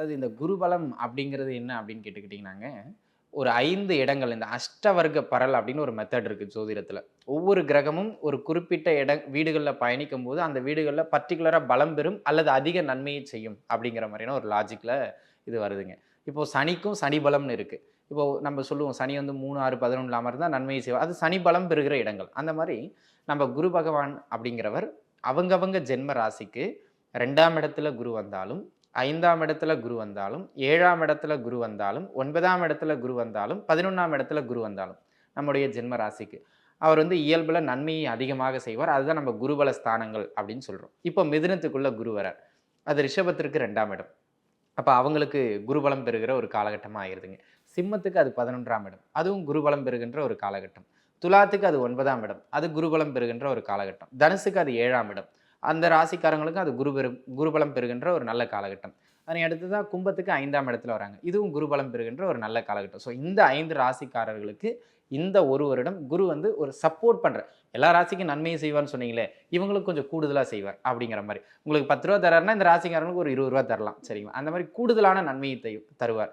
அதாவது இந்த குருபலம் அப்படிங்கிறது என்ன அப்படின்னு கேட்டுக்கிட்டிங்கனாங்க ஒரு ஐந்து இடங்கள் இந்த அஷ்டவர்க்க பரல் அப்படின்னு ஒரு மெத்தட் இருக்குது ஜோதிடத்தில். ஒவ்வொரு கிரகமும் ஒரு குறிப்பிட்ட இட வீடுகளில் பயணிக்கும் போது அந்த வீடுகளில் பர்டிகுலராக பலம் பெறும் அல்லது அதிக நன்மையை செய்யும் அப்படிங்கிற மாதிரியான ஒரு லாஜிக்கில் இது வருதுங்க. இப்போது சனிக்கும் சனி பலம்னு இருக்குது இப்போது நம்ம சொல்லுவோம் சனி வந்து மூணு ஆறு பதினொன்று இல்லாமல் இருந்தால் நன்மையை செய்வோம் அது சனி பலம் பெறுகிற இடங்கள். அந்த மாதிரி நம்ம குரு பகவான் அப்படிங்கிறவர் அவங்கவங்க ஜென்ம ராசிக்கு ரெண்டாம் இடத்துல குரு வந்தாலும் ஐந்தாம் இடத்துல குரு வந்தாலும் ஏழாம் இடத்துல குரு வந்தாலும் ஒன்பதாம் இடத்துல குரு வந்தாலும் பதினொன்றாம் இடத்துல குரு வந்தாலும் நம்முடைய ஜென்ம ராசிக்கு அவர் வந்து இயல்பில் நன்மையை அதிகமாக செய்வார். அதுதான் நம்ம குருபல ஸ்தானங்கள் அப்படின்னு சொல்கிறோம் இப்போ மிதுனத்துக்குள்ள குரு வரார். அது ரிஷபத்திற்கு ரெண்டாம் இடம். அப்போ அவங்களுக்கு குருபலம் பெறுகிற ஒரு காலகட்டமாக ஆயிடுதுங்க சிம்மத்துக்கு அது பதினொன்றாம் இடம். அதுவும் குருபலம் பெறுகின்ற ஒரு காலகட்டம். துலாத்துக்கு அது ஒன்பதாம் இடம். அது குருபலம் பெறுகின்ற ஒரு காலகட்டம். தனுசுக்கு அது ஏழாம் இடம். அந்த ராசிக்காரங்களுக்கு அது குரு பெரு குருபலம் பெறுகின்ற ஒரு நல்ல காலகட்டம். அதனை அடுத்து தான் கும்பத்துக்கு ஐந்தாம் இடத்துல வராங்க. இதுவும் குருபலம் பெறுகின்ற ஒரு நல்ல காலகட்டம். ஸோ இந்த ஐந்து ராசிக்காரர்களுக்கு இந்த ஒரு வருடம் குரு வந்து ஒரு சப்போர்ட் பண்ணுற எல்லா ராசிக்கும் நன்மையை செய்வார்னு சொன்னீங்களே இவங்களுக்கு கொஞ்சம் கூடுதலாக செய்வார் அப்படிங்கிற மாதிரி. உங்களுக்கு பத்து ரூபா தராருன்னா இந்த ராசிக்காரங்களுக்கு ஒரு இருபது ரூபா தரலாம். சரிங்களா? அந்த மாதிரி கூடுதலான நன்மையை தருவார்.